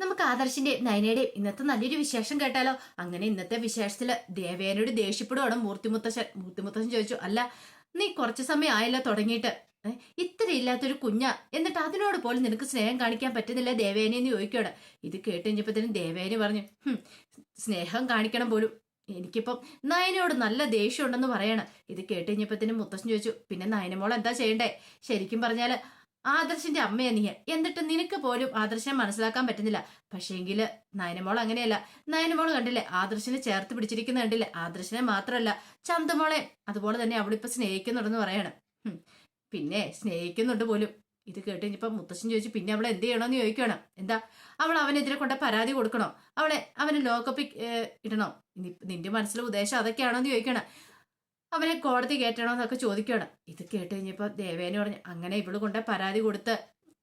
നമുക്ക് ആദർശിന്റെ നയനയുടെയും ഇന്നത്തെ നല്ലൊരു വിശേഷം കേട്ടാലോ? അങ്ങനെ ഇന്നത്തെ വിശേഷത്തിൽ ദേവേനോട് ദേഷ്യപ്പെടുവാണ്? മൂർത്തിമുത്തശ്ശൻ മൂർത്തിമുത്തശ്ശൻ ചോദിച്ചു അല്ല നീ കുറച്ചു സമയം ആയല്ലോ തുടങ്ങിയിട്ട്. ഇത്രയില്ലാത്തൊരു കുഞ്ഞ. എന്നിട്ട് അതിനോട് പോലും നിനക്ക് സ്നേഹം കാണിക്കാൻ പറ്റുന്നില്ല ദേവേനെ എന്ന് ചോദിക്കുകയാണ് ഇത് കേട്ട് കഴിഞ്ഞപ്പോഴത്തേനും ദേവേനെ പറഞ്ഞു സ്നേഹം കാണിക്കണം പോലും. എനിക്കിപ്പം നയനയോട് നല്ല ദേഷ്യം ഉണ്ടെന്ന് പറയണം. ഇത് കേട്ട് കഴിഞ്ഞപ്പോഴത്തേനും മുത്തശ്ശൻ ചോദിച്ചു പിന്നെ നയനമോൾ എന്താ ചെയ്യണ്ടേ? ശരിക്കും പറഞ്ഞാൽ ആദർശിന്റെ അമ്മയാ നീ. എന്നിട്ട് നിനക്ക് പോലും ആദർശനെ മനസ്സിലാക്കാൻ പറ്റുന്നില്ല. പക്ഷേങ്കിൽ നയനമോൾ അങ്ങനെയല്ല. നയനമോൾ കണ്ടില്ലേ ആദർശനെ ചേർത്ത് പിടിച്ചിരിക്കുന്ന കണ്ടില്ലേ? ആദർശനെ മാത്രമല്ല ചന്തമോളെ അതുപോലെ തന്നെ അവളിപ്പോ സ്നേഹിക്കുന്നുണ്ടെന്ന് പറയാണ്. പിന്നെ സ്നേഹിക്കുന്നുണ്ട് പോലും. ഇത് കേട്ട് ഇനിയിപ്പോ മുത്തശ്ശൻ ചോദിച്ചു പിന്നെ അവളെ എന്ത് ചെയ്യണമെന്ന് ചോദിക്കണം എന്താ? അവൾ അവനെതിരെ കൊണ്ട പരാതി കൊടുക്കണോ? അവളെ അവന് ലോക്കപ്പിൽ ഇടണോ? നിന്റെ മനസ്സിലെ ഉദ്ദേശം അതൊക്കെയാണോ എന്ന് ചോദിക്കണം അവനെ കോടതി കയറ്റണോ എന്നൊക്കെ ചോദിക്കണം ഇത് കേട്ട് കഴിഞ്ഞപ്പോൾ ദേവേനു പറഞ്ഞു അങ്ങനെ ഇവൾ കൊണ്ട് പരാതി കൊടുത്ത്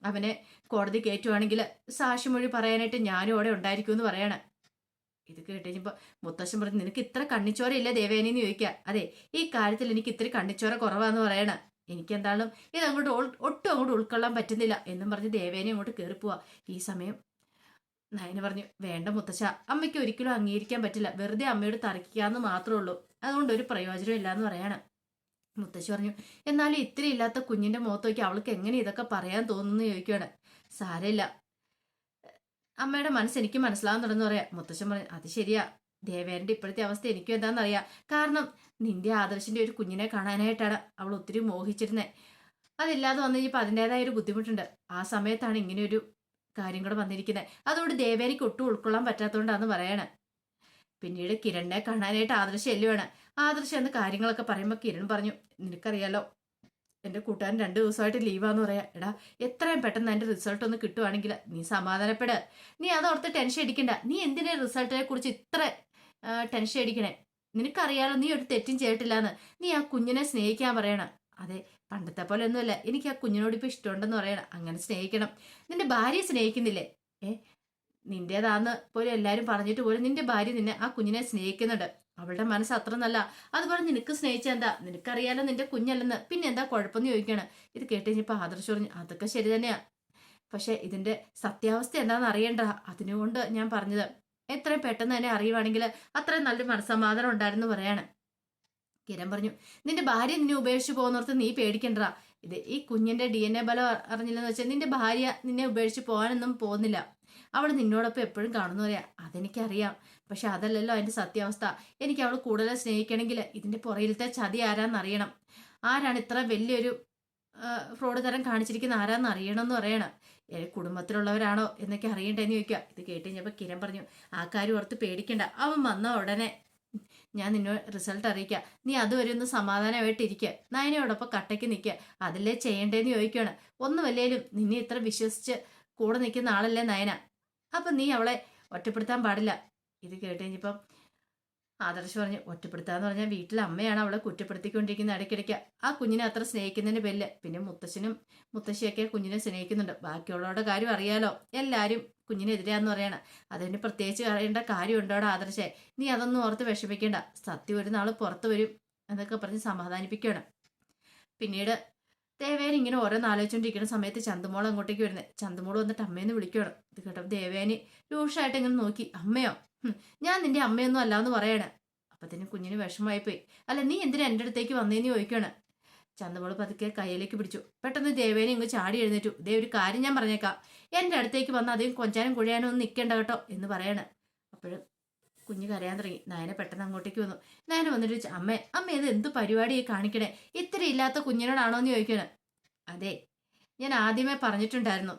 അവനെ കോടതി കയറ്റുവാണെങ്കിൽ സാക്ഷിമൊഴി പറയാനായിട്ട് ഞാനും അവിടെ ഉണ്ടായിരിക്കും എന്ന് പറയാണ്. ഇത് കേട്ട് കഴിഞ്ഞപ്പോൾ മുത്തശ്ശൻ പറഞ്ഞു നിനക്ക് ഇത്ര കണ്ണിച്ചോര ഇല്ല ദേവേനി എന്ന് ചോദിക്കുക അതെ ഈ കാര്യത്തിൽ എനിക്ക് ഇത്തിരി കണ്ണിച്ചോര കുറവാന്ന് പറയണ. എനിക്ക് എന്തായാലും ഇത് അങ്ങോട്ട് ഒട്ടും അങ്ങോട്ട് ഉൾക്കൊള്ളാൻ പറ്റുന്നില്ല എന്നും പറഞ്ഞ് ദേവേനെ അങ്ങോട്ട് കയറിപ്പോവാ ഈ സമയം നയന പറഞ്ഞു വേണ്ട മുത്തശ്ശ അമ്മയ്ക്ക് ഒരിക്കലും അംഗീകരിക്കാൻ പറ്റില്ല. വെറുതെ അമ്മയോട് തറയ്ക്കാന്ന് മാത്രമേ ഉള്ളൂ അതുകൊണ്ട് ഒരു പ്രയോജനം ഇല്ലാന്ന് പറയാണ്. മുത്തശ്ശി പറഞ്ഞു എന്നാലും ഇത്തിരി ഇല്ലാത്ത കുഞ്ഞിന്റെ മുഖത്ത് നോക്കി അവൾക്ക് എങ്ങനെ ഇതൊക്കെ പറയാൻ തോന്നുന്നു ചോദിക്കുകയാണ് സാരമില്ല. അമ്മയുടെ മനസ്സ് എനിക്ക് മനസ്സിലാവാൻ തുടങ്ങുന്നു പറയാം. മുത്തശ്ശൻ പറഞ്ഞു അത് ശരിയാ. ദേവേന്റെ ഇപ്പോഴത്തെ അവസ്ഥ എനിക്കും എന്താണെന്നറിയാം. കാരണം നിന്റെ ആദർശിന്റെ ഒരു കുഞ്ഞിനെ കാണാനായിട്ടാണ് അവൾ ഒത്തിരി മോഹിച്ചിരുന്നത് അതില്ലാതെ വന്നു കഴിഞ്ഞപ്പോൾ അതിന്റെതായ ഒരു ബുദ്ധിമുട്ടുണ്ട്. ആ സമയത്താണ് ഇങ്ങനെ ഒരു കാര്യം കൂടെ വന്നിരിക്കുന്നത് അതുകൊണ്ട് ദേവേനിക്ക് ഒട്ടും ഉൾക്കൊള്ളാൻ പറ്റാത്തതുകൊണ്ടാന്ന് പറയണേ. പിന്നീട് കിരണിനെ കാണാനായിട്ട് ആദർശ എല്ലുവാണ് ആദർശ എന്ന് കാര്യങ്ങളൊക്കെ പറയുമ്പോൾ കിരൺ പറഞ്ഞു നിനക്കറിയാലോ എന്റെ കൂട്ടുകാരൻ രണ്ട് ദിവസമായിട്ട് ലീവാന്ന് പറയാം. എടാ എത്രയും പെട്ടെന്ന് എന്റെ റിസൾട്ട് ഒന്ന് കിട്ടുവാണെങ്കിൽ നീ സമാധാനപ്പെട്. നീ അതോർത്ത് ടെൻഷൻ അടിക്കണ്ട. നീ എന്തിനാ റിസൾട്ടിനെ കുറിച്ച് ഇത്ര ടെൻഷൻ അടിക്കണേ? നിനക്കറിയാലോ നീ ഒരു തെറ്റും ചെയ്തിട്ടില്ലാന്ന്. നീ ആ കുഞ്ഞിനെ സ്നേഹിക്കാൻ പറയണം. അതെ പണ്ടത്തെ പോലെ ഒന്നുമല്ല എനിക്ക് ആ കുഞ്ഞിനോട് ഇപ്പൊ ഇഷ്ടമുണ്ടെന്ന് പറയണം. അങ്ങനെ സ്നേഹിക്കണം. നിന്റെ ഭാര്യയെ സ്നേഹിക്കുന്നില്ലേ? ഏ? നിന്റേതാന്ന് പോലും എല്ലാരും പറഞ്ഞിട്ട് പോലും നിന്റെ ഭാര്യ നിന്നെ ആ കുഞ്ഞിനെ സ്നേഹിക്കുന്നുണ്ട്. അവളുടെ മനസ്സ് അത്ര നല്ല. അതുപോലെ നിനക്ക് സ്നേഹിച്ച എന്താ? നിനക്കറിയാലോ നിന്റെ കുഞ്ഞല്ലെന്ന്. പിന്നെ എന്താ കുഴപ്പമെന്ന് ചോദിക്കണം. ഇത് കേട്ട് കഴിഞ്ഞപ്പോൾ ആദർശ് പറഞ്ഞു അതൊക്കെ ശരി തന്നെയാ. പക്ഷെ ഇതിന്റെ സത്യാവസ്ഥ എന്താണെന്ന് അറിയണ്ട. അതിനുകൊണ്ട് ഞാൻ പറഞ്ഞത് എത്രയും പെട്ടെന്ന് തന്നെ അറിയുവാണെങ്കിൽ അത്രയും നല്ലൊരു മനസ്സമാധാനം ഉണ്ടായിരുന്നു പറയാണ്. കിരൺ പറഞ്ഞു നിന്റെ ഭാര്യ നിന്നെ ഉപേക്ഷിച്ച് പോകുന്നോർത്ത് നീ പേടിക്കണ്ടടാ. ഇത് ഈ കുഞ്ഞിന്റെ ഡി എൻ എ ബലം അറിഞ്ഞില്ലെന്ന് വെച്ചാൽ നിന്റെ ഭാര്യ നിന്നെ ഉപേക്ഷിച്ച് പോകാനൊന്നും പോകുന്നില്ല. അവൾ നിന്നോടൊപ്പം എപ്പോഴും കാണുന്നു പറയാ അതെനിക്കറിയാം. പക്ഷെ അതല്ലല്ലോ അതിന്റെ സത്യാവസ്ഥ. എനിക്ക് അവൾ കൂടുതൽ സ്നേഹിക്കണമെങ്കിൽ ഇതിന്റെ പുറയിലത്തെ ചതി ആരാന്നറിയണം. ആരാണ് ഇത്ര വലിയൊരു ഫ്രോഡ് തരം കാണിച്ചിരിക്കുന്ന ആരാന്ന് അറിയണമെന്ന് പറയണം. കുടുംബത്തിലുള്ളവരാണോ എന്നൊക്കെ അറിയണ്ടേന്ന് ചോദിക്കുക. ഇത് കേട്ട് കഴിഞ്ഞപ്പോൾ കിരൺ പറഞ്ഞു ആ കാര്യം ഓർത്ത് പേടിക്കണ്ട. അവൻ വന്ന ഉടനെ ഞാൻ നിന്നെ റിസൾട്ട് അറിയിക്കാം. നീ അതുവരെ ഒന്ന് സമാധാനമായിട്ടിരിക്കുക നയനയോടൊപ്പം കട്ടയ്ക്ക് നിൽക്കുക അതല്ലേ ചെയ്യണ്ടേന്ന് ചോദിക്കുകയാണ് ഒന്നുമല്ലേലും നിന്നെ ഇത്ര വിശ്വസിച്ച് കൂടെ നിൽക്കുന്ന ആളല്ലേ നയന. അപ്പം നീ അവളെ ഒറ്റപ്പെടുത്താൻ പാടില്ല. ഇത് കേട്ട് ആദർശ് പറഞ്ഞു ഒറ്റപ്പെടുത്താന്ന് പറഞ്ഞാൽ വീട്ടിലെ അമ്മയാണ് അവളെ കുറ്റപ്പെടുത്തിക്കൊണ്ടിരിക്കുന്ന ഇടയ്ക്കിടയ്ക്ക്. ആ കുഞ്ഞിനെ അത്ര സ്നേഹിക്കുന്നതിന് ബെല്ല് പിന്നെ മുത്തശ്ശനും മുത്തശ്ശിയൊക്കെ കുഞ്ഞിനെ സ്നേഹിക്കുന്നുണ്ട്. ബാക്കിയുള്ളവരുടെ കാര്യം അറിയാലോ. എല്ലാവരും കുഞ്ഞിനെതിരാന്ന് പറയണം. അതിന് പ്രത്യേകിച്ച് അറിയേണ്ട ഉണ്ടോ ആദർശേ? നീ അതൊന്നും ഓർത്ത് വിഷമിക്കേണ്ട. സത്യം ഒരു നാൾ പുറത്തു വരും എന്നൊക്കെ പറഞ്ഞ് സമാധാനിപ്പിക്കുകയാണ്. പിന്നീട് ദേവേന ഇങ്ങനെ ഓരോന്ന് ആലോചിച്ചുകൊണ്ടിരിക്കുന്ന സമയത്ത് ചന്തുമോൾ അങ്ങോട്ടേക്ക് വരുന്നത് ചന്തുമോൾ വന്നിട്ട് അമ്മയെന്ന് വിളിക്കുകയാണ്. ഇത് കേട്ടപ്പോൾ ദേവേനി രൂക്ഷമായിട്ട് ഇങ്ങനെ നോക്കി. അമ്മയോ ഞാൻ നിന്റെ അമ്മയൊന്നും അല്ലാന്ന് പറയണ. അപ്പത്തിന് കുഞ്ഞിന് വിഷമമായിപ്പോയി. അല്ല നീ എന്തിനാ എന്റെ അടുത്തേക്ക് വന്നേന്ന് ചോദിക്കുകയാണ് ചന്തമോൾ പതുക്കെ കയ്യിലേക്ക് പിടിച്ചു. പെട്ടെന്ന് ദേവേനെ ഇങ്ങ് ചാടി എഴുന്നേറ്റു. ദേ ഒരു കാര്യം ഞാൻ പറഞ്ഞേക്കാം. എന്റെ അടുത്തേക്ക് വന്ന് അധികം കൊഞ്ചാനും കുഴിയാനും ഒന്നും നിൽക്കേണ്ട കേട്ടോ എന്ന് പറയാണ്. അപ്പോഴും കുഞ്ഞ് കരയാൻ തുടങ്ങി. നയന പെട്ടെന്ന് അങ്ങോട്ടേക്ക് വന്നു. നയന വന്നിട്ട് അമ്മേ അമ്മ ഇത് എന്ത് പരിപാടിയായി കാണിക്കണേ? ഇത്ര ഇല്ലാത്ത കുഞ്ഞിനോടാണോ എന്ന് ചോദിക്കണേ അതെ ഞാൻ ആദ്യമേ പറഞ്ഞിട്ടുണ്ടായിരുന്നു.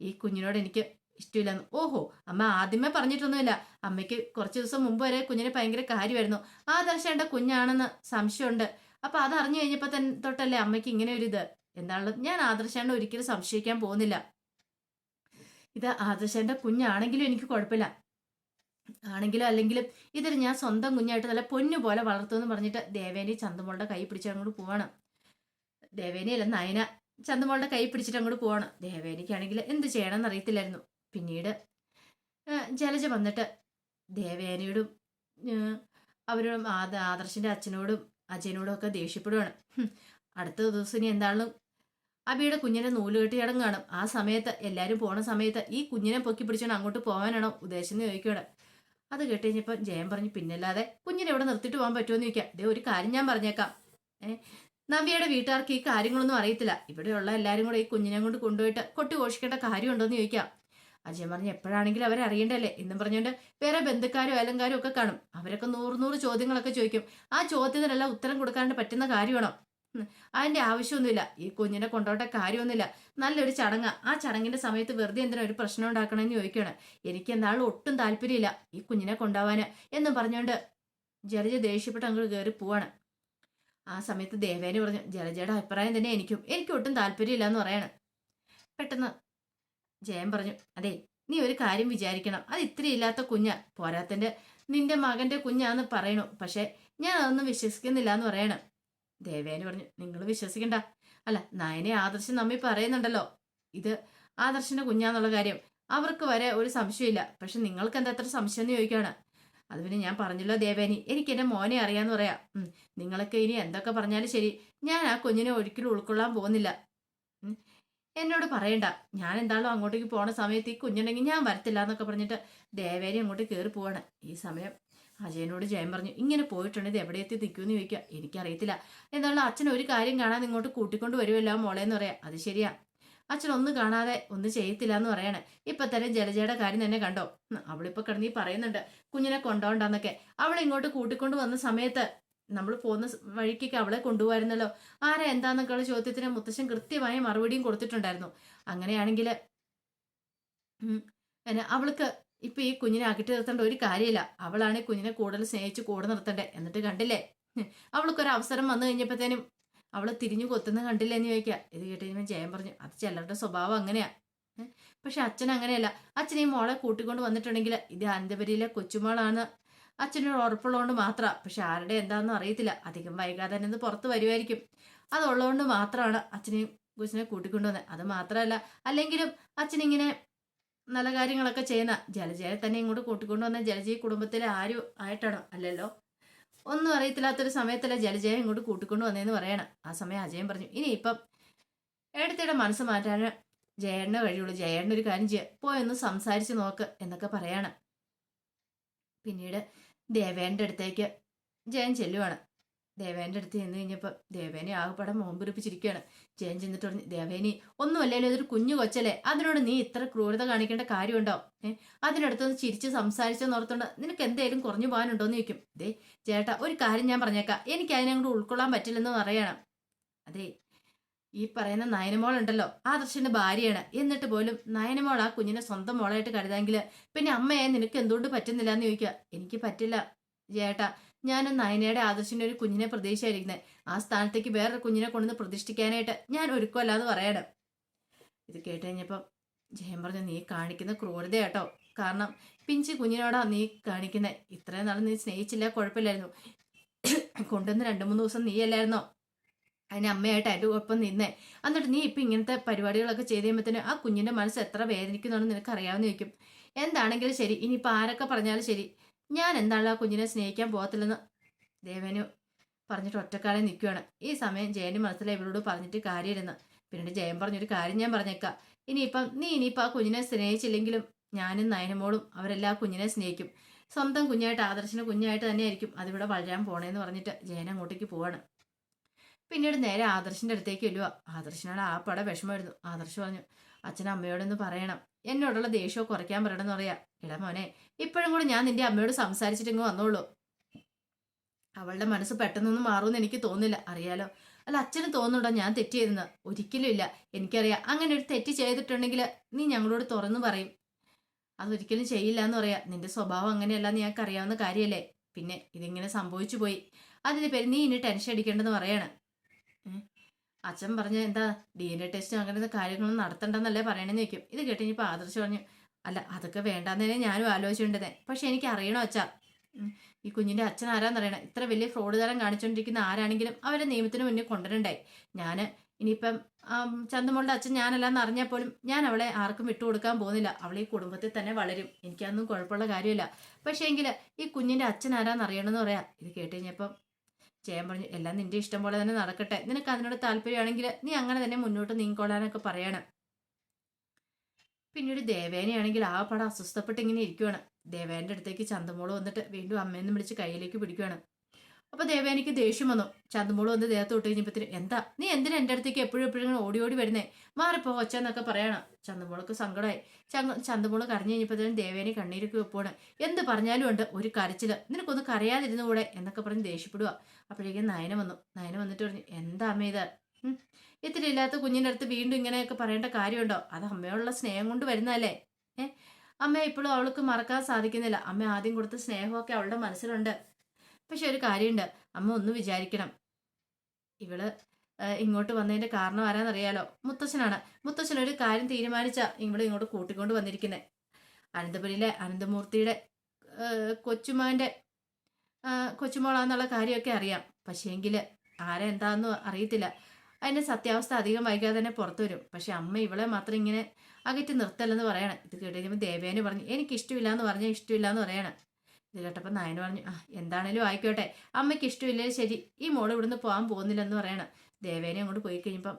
ഈ കുഞ്ഞിനോട് എനിക്ക് ഇഷ്ടമില്ലെന്ന് ഓഹോ അമ്മ ആദ്യമേ പറഞ്ഞിട്ടൊന്നുമില്ല. അമ്മയ്ക്ക് കുറച്ച് ദിവസം മുമ്പ് വരെ കുഞ്ഞിന് ഭയങ്കര കാര്യമായിരുന്നു. ആദർശേണ്ട കുഞ്ഞാണെന്ന് സംശയമുണ്ട്. അപ്പൊ അത് അറിഞ്ഞു കഴിഞ്ഞപ്പോൾ തന്നെ തൊട്ടല്ലേ അമ്മയ്ക്ക് ഇങ്ങനെ ഒരു ഇത്? എന്താണല്ലോ ഞാൻ ആദർശാണ്ട് ഒരിക്കലും സംശയിക്കാൻ പോകുന്നില്ല. ഇത് ആദർശന്റെ കുഞ്ഞാണെങ്കിലും എനിക്ക് കുഴപ്പമില്ല. ആണെങ്കിലും അല്ലെങ്കിലും ഇതൊരു ഞാൻ സ്വന്തം കുഞ്ഞായിട്ട് നല്ല പൊന്നു പോലെ വളർത്തുമെന്ന് പറഞ്ഞിട്ട് ദേവേനി ചന്തമോളുടെ കൈ പിടിച്ച് അങ്ങോട്ട് പോവാണ്. ദേവേനി അല്ല നയന ചന്തമോളുടെ കൈ പിടിച്ചിട്ട് അങ്ങോട്ട് പോവാണ്. ദേവേനിക്കാണെങ്കിൽ എന്ത് ചെയ്യണമെന്ന് അറിയത്തില്ലായിരുന്നു. പിന്നീട് ജലജ വന്നിട്ട് ദേവേനയോടും ആ, അവരോടും ആദ ആദർശിന്റെ അച്ഛനോടും അജയനോടും ഒക്കെ ദേഷ്യപ്പെടുവാണ്. അടുത്ത ദിവസം ഇനി എന്താണെന്നും അബിയുടെ കുഞ്ഞിനെ നൂലുകെട്ടി ചടങ്ങ് കാണും ആ സമയത്ത് എല്ലാവരും പോണ സമയത്ത് ഈ കുഞ്ഞിനെ പൊക്കി പിടിച്ചോണ്ട് അങ്ങോട്ട് പോകാനാണോ ഉദ്ദേശം എന്ന് ചോദിക്കുകയാണ് അത് കേട്ട് കഴിഞ്ഞപ്പോൾ ജയൻ പറഞ്ഞു പിന്നല്ലാതെ കുഞ്ഞിനെ ഇവിടെ നിർത്തിയിട്ട് പോകാൻ പറ്റുമെന്ന് ചോദിക്കാം. ദേ ഒരു കാര്യം ഞാൻ പറഞ്ഞേക്കാം. ഏ നവ്യയുടെ വീട്ടുകാർക്ക് ഈ കാര്യങ്ങളൊന്നും അറിയത്തില്ല. ഇവിടെയുള്ള എല്ലാവരും കൂടെ ഈ കുഞ്ഞിനെ കൊണ്ട് കൊണ്ടുപോയിട്ട് കൊട്ടി ഘോഷിക്കേണ്ട കാര്യമുണ്ടോ എന്ന് ചോദിക്കാം. അജയൻ പറഞ്ഞു എപ്പോഴാണെങ്കിലും അവരെ അറിയണ്ടല്ലേ എന്നും പറഞ്ഞുകൊണ്ട് വേറെ ബന്ധുക്കാരും അലങ്കാരോ ഒക്കെ കാണും. അവരൊക്കെ നൂറ് നൂറ് ചോദ്യങ്ങളൊക്കെ ചോദിക്കും. ആ ചോദ്യത്തിനെല്ലാം ഉത്തരം കൊടുക്കാണ്ട് പറ്റുന്ന കാര്യമാണോ. അതിന്റെ ആവശ്യമൊന്നുമില്ല. ഈ കുഞ്ഞിനെ കൊണ്ടോട്ടെ കാര്യമൊന്നുമില്ല. നല്ലൊരു ചടങ്ങാ. ആ ചടങ്ങിന്റെ സമയത്ത് വെറുതെ എന്തിനാ ഒരു പ്രശ്നം ഉണ്ടാക്കണമെന്ന് ചോദിക്കുകയാണ് എനിക്ക് എന്നാളും ഒട്ടും താല്പര്യമില്ല ഈ കുഞ്ഞിനെ കൊണ്ടുപോവാന് എന്നും പറഞ്ഞുകൊണ്ട് ജലജ ദേഷ്യപ്പെട്ട് അങ്ങോട്ട് കയറി പോവാണ്. ആ സമയത്ത് ദേവേനെ പറഞ്ഞു ജലജയുടെ അഭിപ്രായം തന്നെ എനിക്കും. എനിക്ക് ഒട്ടും താല്പര്യമില്ല എന്ന് പറയാണ്. പെട്ടെന്ന് ജയൻ പറഞ്ഞു അതെ നീ ഒരു കാര്യം വിചാരിക്കണം. അത് ഇത്ര ഇല്ലാത്ത കുഞ്ഞ. പോരാത്തന്റെ നിന്റെ മകന്റെ കുഞ്ഞാന്ന് പറയണു. പക്ഷെ ഞാൻ അതൊന്നും വിശ്വസിക്കുന്നില്ല എന്ന് പറയണം. ദേവേന് പറഞ്ഞു നിങ്ങൾ വിശ്വസിക്കണ്ട. അല്ല നയനെ ആദർശം നമ്മി പറയുന്നുണ്ടല്ലോ. ഇത് ആദർശന്റെ കുഞ്ഞാന്നുള്ള കാര്യം. അവർക്ക് വരെ ഒരു സംശയമില്ല. പക്ഷെ നിങ്ങൾക്ക് എന്താ അത്ര സംശയം എന്ന് ചോദിക്കുകയാണ്. അത് പിന്നെ ഞാൻ പറഞ്ഞല്ലോ ദേവേനി. എനിക്ക് എന്റെ മോനെ അറിയാന്ന് പറയാം. നിങ്ങളൊക്കെ ഇനി എന്തൊക്കെ പറഞ്ഞാലും ശരി. ഞാൻ ആ കുഞ്ഞിനെ ഒരിക്കലും ഉൾക്കൊള്ളാൻ പോകുന്നില്ല. എന്നോട് പറയണ്ട. ഞാൻ എന്താണോ അങ്ങോട്ടേക്ക് പോണ സമയത്ത് ഈ കുഞ്ഞുണ്ടെങ്കിൽ ഞാൻ വരത്തില്ല എന്നൊക്കെ പറഞ്ഞിട്ട് ദേവേരി അങ്ങോട്ട് കയറി പോവാണ്. ഈ സമയം അജയനോട് ജയം പറഞ്ഞു ഇങ്ങനെ പോയിട്ടുണ്ടെങ്കിൽ എവിടെ എത്തി നിൽക്കുമെന്ന് ചോദിക്കുക. എനിക്കറിയത്തില്ല. എന്നുള്ള അച്ഛൻ ഒരു കാര്യം കാണാൻ ഇങ്ങോട്ട് കൂട്ടിക്കൊണ്ട് വരുമല്ലോ മോളെ എന്ന് പറയാം. അത് ശരിയാ. അച്ഛൻ ഒന്നും കാണാതെ ഒന്നും ചെയ്യത്തില്ല എന്ന് പറയാണ്. ഇപ്പൊ തന്നെ ജലജയുടെ കാര്യം തന്നെ കണ്ടോ? അവളിപ്പോ കിടന്നീ പറയുന്നുണ്ട് കുഞ്ഞിനെ കൊണ്ടോണ്ടെന്നൊക്കെ. അവൾ ഇങ്ങോട്ട് കൂട്ടിക്കൊണ്ട് വന്ന സമയത്ത് നമ്മൾ പോകുന്ന വഴിക്കൊക്കെ അവളെ കൊണ്ടുപോകായിരുന്നല്ലോ ആരാ എന്താന്നൊക്കെയുള്ള ചോദ്യത്തിന് മുത്തശ്ശൻ കൃത്യമായ മറുപടിയും കൊടുത്തിട്ടുണ്ടായിരുന്നു. അങ്ങനെയാണെങ്കിൽ പിന്നെ അവൾക്ക് ഇപ്പൊ ഈ കുഞ്ഞിനെ അകറ്റി നിർത്തേണ്ട ഒരു കാര്യമില്ല. അവളാണ് കുഞ്ഞിനെ കൂടുതൽ സ്നേഹിച്ച് കൂടെ നിർത്തണ്ടേ. എന്നിട്ട് കണ്ടില്ലേ? അവൾക്കൊരു അവസരം വന്നു കഴിഞ്ഞപ്പോഴത്തേനും അവൾ തിരിഞ്ഞു കൊത്തുന്ന കണ്ടില്ലേ എന്ന് ചോദിക്കുക ഇത് കേട്ട് കഴിയുമ്പോൾ ജയം പറഞ്ഞു അത് ചിലരുടെ സ്വഭാവം അങ്ങനെയാ. പക്ഷെ അച്ഛൻ അങ്ങനെയല്ല. അച്ഛൻ ഈ മോളെ കൂട്ടിക്കൊണ്ട് വന്നിട്ടുണ്ടെങ്കിൽ ഇത് അന്തപരിയിലെ കൊച്ചുമോളാണ്. അച്ഛനൊരു ഉറപ്പുള്ളതുകൊണ്ട് മാത്രം. പക്ഷെ ആരുടെ എന്താണെന്ന് അറിയത്തില്ല. അധികം വൈകാതെ തന്നെ പുറത്ത് വരുമായിരിക്കും അതുള്ളതുകൊണ്ട് മാത്രമാണ് അച്ഛനെയും കൊച്ചിനെ കൂട്ടിക്കൊണ്ടുവന്നത് അത് മാത്രമല്ല അല്ലെങ്കിലും അച്ഛനിങ്ങനെ നല്ല കാര്യങ്ങളൊക്കെ ചെയ്യുന്ന ജലജയെ തന്നെ ഇങ്ങോട്ട് കൂട്ടിക്കൊണ്ടുവന്ന ജലജയ കുടുംബത്തിലെ ആരും ആയിട്ടാണോ? അല്ലല്ലോ. ഒന്നും അറിയത്തില്ലാത്തൊരു സമയത്തല്ല ജലജയെ ഇങ്ങോട്ട് കൂട്ടിക്കൊണ്ടു വന്നതെന്ന് പറയണം. ആ സമയം അജയൻ പറഞ്ഞു ഇനി ഇപ്പം എടുത്തിയുടെ മനസ്സ് മാറ്റാൻ ജയേണ്ണ കഴിയുള്ളൂ. ജയേണ്ണ ഒരു കാര്യം ചെയ്യുക പോയൊന്ന് സംസാരിച്ച് നോക്ക് എന്നൊക്കെ പറയാണ്. പിന്നീട് ദേവേന്റെ അടുത്തേക്ക് ജയൻ ചെല്ലുവാണ്. ദേവേന്റെ അടുത്ത് ചെന്ന് കഴിഞ്ഞപ്പോൾ ദേവേനെ ആകെപ്പാടെ മോമ്പിറിപ്പിച്ചിരിക്കുകയാണ് ജയൻ ചെന്നിട്ട് പറഞ്ഞു ദേവേനി ഒന്നുമല്ലല്ലോ ഇതൊരു കുഞ്ഞു കൊച്ചല്ലേ? അതിനോട് നീ ഇത്ര ക്രൂരത കാണിക്കേണ്ട കാര്യമുണ്ടോ? ഏ? അതിനടുത്തൊന്ന് ചിരിച്ച് സംസാരിച്ചെന്ന് നിനക്ക് എന്തേലും കുറഞ്ഞു പോകാനുണ്ടോയെന്ന് ചോദിക്കും. ദേ ചേട്ടാ ഒരു കാര്യം ഞാൻ പറഞ്ഞേക്കാം. എനിക്ക് അതിനെ അങ്ങോട്ട് ഉൾക്കൊള്ളാൻ പറ്റില്ലെന്ന് പറയണം. അതെ ഈ പറയുന്ന നയനമോൾ ഉണ്ടല്ലോ ആദർശന്റെ ഭാര്യയാണ്. എന്നിട്ട് പോലും നയനമോൾ ആ കുഞ്ഞിനെ സ്വന്തം മോളായിട്ട് കരുതാമെങ്കിൽ പിന്നെ അമ്മയെ നിനക്ക് എന്തുകൊണ്ട് പറ്റുന്നില്ല എന്ന് ചോദിക്കുക. എനിക്ക് പറ്റില്ല ചേട്ടാ. ഞാൻ നയനയുടെ ആദർശിന്റെ ഒരു കുഞ്ഞിനെ പ്രതീക്ഷയായിരിക്കുന്നത് ആ സ്ഥാനത്തേക്ക് വേറൊരു കുഞ്ഞിനെ കൊണ്ടുവന്ന് പ്രതിഷ്ഠിക്കാനായിട്ട് ഞാൻ ഒരുക്കമല്ലാതെ പറയണം. ഇത് കേട്ട് കഴിഞ്ഞപ്പം ജയൻ പറഞ്ഞു നീ കാണിക്കുന്ന ക്രൂരത കേട്ടോ കാരണം പിഞ്ചി കുഞ്ഞിനോടാ നീ കാണിക്കുന്നത് ഇത്രയും നാൾ നീ സ്നേഹിച്ചില്ല കുഴപ്പമില്ലായിരുന്നു. കൊണ്ടുവന്ന് രണ്ടു മൂന്ന് ദിവസം നീ അല്ലായിരുന്നോ അതിന് അമ്മയായിട്ട് അതിന്റെ ഒപ്പം നിന്നേ. എന്നിട്ട് നീ ഇപ്പം ഇങ്ങനത്തെ പരിപാടികളൊക്കെ ചെയ്ത് കഴിയുമ്പോഴത്തേന് ആ കുഞ്ഞിന്റെ മനസ്സ് എത്ര വേദനിക്കുന്നുണ്ടെന്ന് നിനക്ക് അറിയാമെന്ന് ചോദിക്കും. എന്താണെങ്കിലും ശരി ഇനിയിപ്പോൾ ആരൊക്കെ പറഞ്ഞാലും ശരി. ഞാൻ എന്താണ് ആ കുഞ്ഞിനെ സ്നേഹിക്കാൻ പോകത്തില്ലെന്ന് ദേവനു പറഞ്ഞിട്ട് ഒറ്റക്കാലം നിൽക്കുകയാണ് ഈ സമയം ജയന് മനസ്സിലെ ഇവരോട് പറഞ്ഞിട്ട് കാര്യമില്ലെന്ന്. പിന്നീട് ജയൻ പറഞ്ഞൊരു കാര്യം ഞാൻ പറഞ്ഞേക്കാം. ഇനിയിപ്പം നീ ഇനിയിപ്പോൾ ആ കുഞ്ഞിനെ സ്നേഹിച്ചില്ലെങ്കിലും ഞാനും നയനമോളും അവരെല്ലാം കുഞ്ഞിനെ സ്നേഹിക്കും. സ്വന്തം കുഞ്ഞായിട്ട് ആദർശന കുഞ്ഞായിട്ട് തന്നെയായിരിക്കും അതിവിടെ വളരാൻ പോണേന്ന് പറഞ്ഞിട്ട് ജയൻ അങ്ങോട്ടേക്ക് പോവാണ്. പിന്നീട് നേരെ ആദർശിന്റെ അടുത്തേക്ക് ചെല്ലുക ആദർശിനോട് ആ പട വിഷമമായിരുന്നു. ആദർശ് പറഞ്ഞു അച്ഛൻ അമ്മയോടൊന്ന് പറയണം. എന്നോടുള്ള ദേഷ്യമോ കുറയ്ക്കാൻ പറയണമെന്ന് പറയാ. ഇടാ മോനെ ഇപ്പോഴും കൂടെ ഞാൻ നിന്റെ അമ്മയോട് സംസാരിച്ചിട്ട് ഇങ്ങ് വന്നോളൂ. അവളുടെ മനസ്സ് പെട്ടെന്നൊന്നും മാറുമെന്ന് എനിക്ക് തോന്നില്ല അറിയാലോ? അല്ല അച്ഛന് തോന്നുന്നുണ്ടോ ഞാൻ തെറ്റ് ചെയ്തെന്ന് ഒരിക്കലും ഇല്ല. എനിക്കറിയാം. അങ്ങനെ ഒരു തെറ്റ് ചെയ്തിട്ടുണ്ടെങ്കിൽ നീ ഞങ്ങളോട് തുറന്നു പറയും. അതൊരിക്കലും ചെയ്യില്ല എന്ന് പറയാ. നിന്റെ സ്വഭാവം അങ്ങനെയല്ല എന്ന് ഞങ്ങൾക്ക് അറിയാവുന്ന കാര്യമല്ലേ പിന്നെ ഇതിങ്ങനെ സംഭവിച്ചു പോയി അതിന് പേര് നീ ഇനി ടെൻഷൻ അടിക്കേണ്ടെന്ന് പറയാണ്? അച്ഛൻ പറഞ്ഞ എന്താ ഡി എൻ എ ടെസ്റ്റ് അങ്ങനെ കാര്യങ്ങളൊന്നും നടത്തണ്ടെന്നല്ലേ പറയണമെന്ന് ചോദിക്കും. ഇത് കേട്ട് ഇനിയിപ്പോൾ ആദർശ് പറഞ്ഞു അല്ല അതൊക്കെ വേണ്ടാന്നേ ഞാനും ആലോചിച്ചിട്ടുണ്ടേ പക്ഷെ എനിക്ക് അറിയണോ അച്ഛാ? ഈ കുഞ്ഞിന്റെ അച്ഛൻ ആരാന്നറിയണം ഇത്ര വലിയ ഫ്രോഡ് തരം കാണിച്ചുകൊണ്ടിരിക്കുന്ന ആരാണെങ്കിലും അവരെ നിയമത്തിന് മുന്നിൽ കൊണ്ടുവരണ്ടായി. ഞാൻ ഇനിയിപ്പം ചന്ദമോളുടെ അച്ഛൻ ഞാനല്ലാന്ന് അറിഞ്ഞാൽ പോലും ഞാൻ അവളെ ആർക്കും വിട്ടുകൊടുക്കാൻ പോകുന്നില്ല. അവൾ ഈ കുടുംബത്തിൽ തന്നെ വളരും. എനിക്കതൊന്നും കുഴപ്പമുള്ള കാര്യമില്ല. പക്ഷേ എങ്കിൽ ഈ കുഞ്ഞിന്റെ അച്ഛൻ ആരാന്ന് അറിയണമെന്ന് പറയാ. ഇത് കേട്ട് കഴിഞ്ഞപ്പം ചെയ്യാൻ പറഞ്ഞു എല്ലാം നിന്റെ ഇഷ്ടം പോലെ തന്നെ നടക്കട്ടെ. നിനക്ക് അതിനോട് താല്പര്യമാണെങ്കിൽ നീ അങ്ങനെ തന്നെ മുന്നോട്ട് നീങ്ങിക്കൊള്ളാനൊക്കെ പറയണം. പിന്നീട് ദേവേനയാണെങ്കിൽ ആ പടം അസ്വസ്ഥപ്പെട്ട് ഇങ്ങനെ ഇരിക്കുവാണ്. ദേവേന്റെ അടുത്തേക്ക് ചന്തമോൾ വന്നിട്ട് വീണ്ടും അമ്മയെന്ന് വിളിച്ച് കയ്യിലേക്ക് പിടിക്കുവാണ്. അപ്പൊ ദേവേനിക്ക് ദേഷ്യം വന്നു. ചന്തമോൾ വന്ന് ദേഹത്ത് തൊട്ട് കഴിഞ്ഞപ്പത്തിന് എന്താ? നീ എന്തിനാ എന്റെ അടുത്തേക്ക് എപ്പോഴും എപ്പോഴും ഓടി ഓടി വരുന്നേ? മാറിപ്പോ ഒച്ച എന്നൊക്കെ പറയണം. ചന്തമോൾക്ക് സങ്കടമായി ചങ്ങ ചന്തമോൾ കരഞ്ഞു കഴിഞ്ഞപ്പോഴത്തേനും ദേവേനെ കണ്ണീരൊക്കെ വെപ്പോണ് എന്ത് പറഞ്ഞാലും ഉണ്ട് ഒരു കരച്ചിൽ. നിനക്കൊന്ന് കരയാതിരുന്നുകൂടെ? എന്നൊക്കെ പറഞ്ഞ് ദേഷ്യപ്പെടുക അപ്പോഴേക്കും നയന വന്നു. നയന വന്നിട്ട് പറഞ്ഞു എന്താ അമ്മ ഇത്? ഇത്തിരി ഇല്ലാത്ത കുഞ്ഞിന്റെ അടുത്ത് വീണ്ടും ഇങ്ങനെയൊക്കെ പറയേണ്ട കാര്യമുണ്ടോ? അത് അമ്മയോടുള്ള സ്നേഹം കൊണ്ട് വരുന്നതല്ലേ? ഏഹ് അമ്മ ഇപ്പോഴും അവൾക്ക് മറക്കാൻ സാധിക്കുന്നില്ല. അമ്മ ആദ്യം കൊടുത്ത സ്നേഹമൊക്കെ അവളുടെ മനസ്സിലുണ്ട്. പക്ഷെ ഒരു കാര്യമുണ്ട്. അമ്മ ഒന്ന് വിചാരിക്കണം. ഇവൾ ഇങ്ങോട്ട് വന്നതിന്റെ കാരണം ആരാന്നറിയാലോ? മുത്തച്ഛനാണ്. മുത്തച്ഛൻ ഒരു കാര്യം തീരുമാനിച്ച ഇവിടെ ഇങ്ങോട്ട് കൂട്ടിക്കൊണ്ട് വന്നിരിക്കുന്നത് അനന്തപുരിയിലെ അനന്തമൂർത്തിയുടെ കൊച്ചുമാന്റെ കൊച്ചുമോളാന്നുള്ള കാര്യമൊക്കെ അറിയാം. പക്ഷേങ്കിൽ ആരെ എന്താണെന്ന് അറിയത്തില്ല. അതിന്റെ സത്യാവസ്ഥ അധികം വൈകാതെ തന്നെ പുറത്തു വരും. പക്ഷെ അമ്മ ഇവളെ മാത്രം ഇങ്ങനെ അകറ്റി നിർത്തല്ലെന്ന് പറയണം. ഇത് കേട്ട് കഴിയുമ്പോൾ ദേവേനെ പറഞ്ഞു എനിക്ക് ഇഷ്ടമില്ല എന്ന് പറഞ്ഞാൽ ഇഷ്ടമില്ല എന്ന് പറയണം. ഇത് കേട്ടപ്പോൾ നായന പറഞ്ഞു ആ എന്താണേലും ആയിക്കോട്ടെ. അമ്മയ്ക്ക് ഇഷ്ടമില്ലേ? ശരി. ഈ മോൾ ഇവിടുന്ന് പോകാൻ പോകുന്നില്ലെന്ന് പറയണം. ദേവേനെ അങ്ങോട്ട് പോയി കഴിയുമ്പം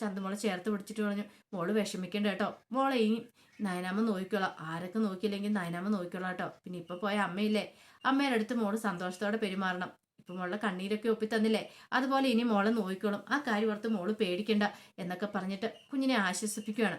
ചന്തമോളെ ചേർത്ത് പിടിച്ചിട്ട് പറഞ്ഞു മോൾ വിഷമിക്കണ്ട കേട്ടോ. മോളെ ഇനി നയനാമ്മ നോക്കിക്കോളാം. ആരൊക്കെ നോക്കിയില്ലെങ്കിൽ നയനാമ്മ നോക്കിക്കോളാം കേട്ടോ. പിന്നെ ഇപ്പൊ പോയ അമ്മയില്ലേ? അമ്മയുടെ അടുത്ത് മോൾ സന്തോഷത്തോടെ പെരുമാറണം. ഇപ്പൊ മോളുടെ കണ്ണീരൊക്കെ ഒപ്പിത്തന്നില്ലേ അതുപോലെ ഇനി മോളെ നോക്കിക്കോളും. ആ കാര്യം ഓർത്ത് മോൾ പേടിക്കണ്ട എന്നൊക്കെ പറഞ്ഞിട്ട് കുഞ്ഞിനെ ആശ്വസിപ്പിക്കുകയാണ്